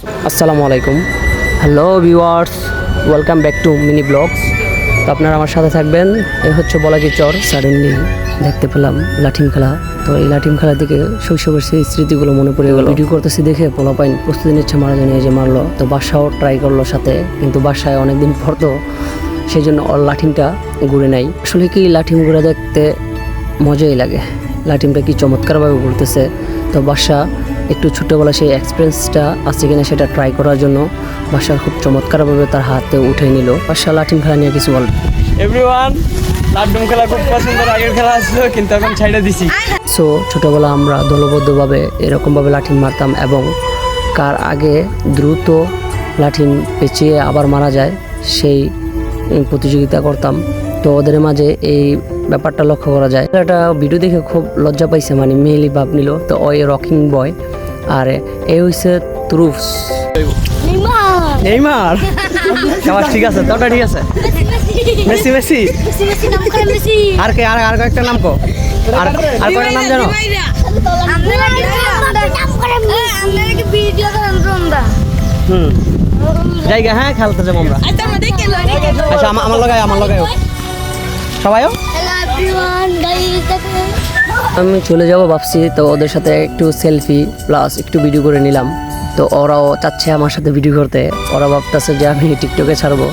আসসালামু আলাইকুম। Hello viewers welcome back to mini blogs তো আপনারা আমার সাথে থাকবেন। এ হচ্ছে বলাজি চর সাডেনলি দেখতে পেলাম লাঠিম খেলা। তো এই লাঠিম খেলা থেকে শৈশবের সেই স্মৃতিগুলো মনে পড়ে গেল। ভিডিও করতেছি দেখে পোলাপাইন প্রস্তুতি নিচ্ছে মারা জানি যে মারলো। তো বাসাও ট্রাই করল সাথে, কিন্তু বাসায় অনেকদিন পর তো সেই জন্য ওর লাঠিমটা ঘুরে নাই। আসলে কি লাঠিম ঘুরে দেখতে মজাই লাগে। লাঠিমটা কি চমৎকারভাবে ঘুরতেছে। তো বাসা একটু ছোটোবেলা সেই এক্সপিরিয়েন্সটা আছে কিনা সেটা ট্রাই করার জন্য বাসা খুব চমৎকারভাবে তার হাতে উঠে নিল। বাসা লাঠিম খেলা নিয়ে কিছু বল। এভরিওয়ান লাড্ডুম খেলা খুব পছন্দের আগের খেলা আসলো কিন্তু এখন ছাইড়া দিছি। সো ছোটোবেলা আমরা দলবদ্ধভাবে এরকমভাবে লাঠিম মারতাম এবং কার আগে দ্রুত লাঠিম পেঁচিয়ে আবার মারা যায় সেই প্রতিযোগিতা করতাম। তো ওদের মাঝে এই ব্যাপারটা লক্ষ্য করা যায়। একটা ভিডিও দেখে খুব লজ্জা পাইছে মানে মেয়েলি ভাব নিল। তো ওই রকিং বয় আর এ হইছে তুরুফস। নেইমার! সবার ঠিক আছে তোটা ঠিক আছে। Messi Messi. আর কে আর আর কয়েকটা নাম কো। আর আর কয়টা নাম জানো? হুম। জায়গা হ্যাঁ খেলতে যাব আমরা। আচ্ছা আমার আমার লগাই আমার লগাই সবাইও? আমি চলে যাব ভাবছি তো ওদের সাথে একটু সেলফি প্লাস একটু ভিডিও করে নিলাম। তো ওরাও চাচ্ছে আমার সাথে ভিডিও করতে। ওরা ভাবতেছে যে আমি টিকটকে ছাড়বো।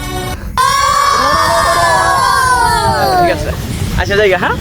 ঠিক আছে। আচ্ছা জায়গা হ্যাঁ?